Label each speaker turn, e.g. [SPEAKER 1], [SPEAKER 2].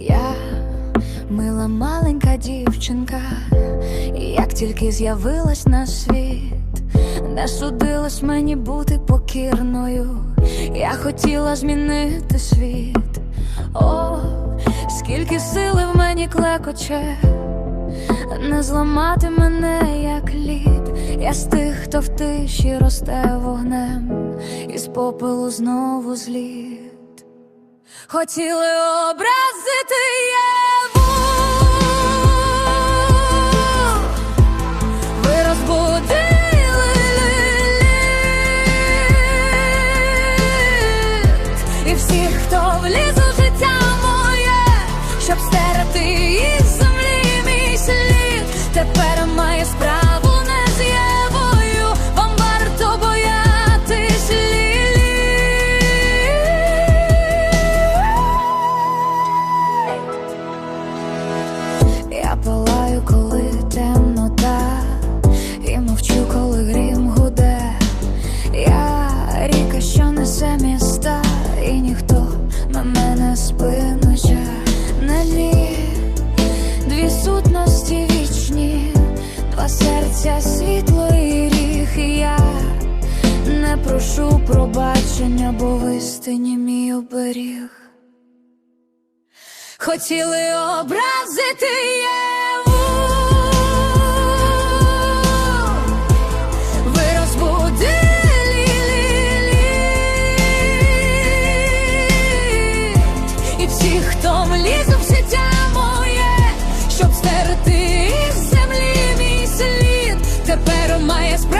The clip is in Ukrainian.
[SPEAKER 1] Я мила маленька дівчинка, як тільки з'явилась на світ, не судилось мені бути покірною. Я хотіла змінити світ. О, скільки сили в мені клекоче, не зламати мене, як лід. Я з тих, хто в тиші росте вогнем, і з попелу знову зліт. Хотіли образити Єву. І всіх, хто вліз Я палаю, коли темнота, і мовчу, коли грім гуде. Я ріка, що несе міста, і ніхто на мене спинуче не ліг. Дві сутності вічні, два серця, світло і ріг. І я не прошу пробачення, бо в істині мій оберіг хотіли образити Єву ви розбудили і всі, хто вліз в життя моє, щоб стерти землі мій слід, тепер має справу.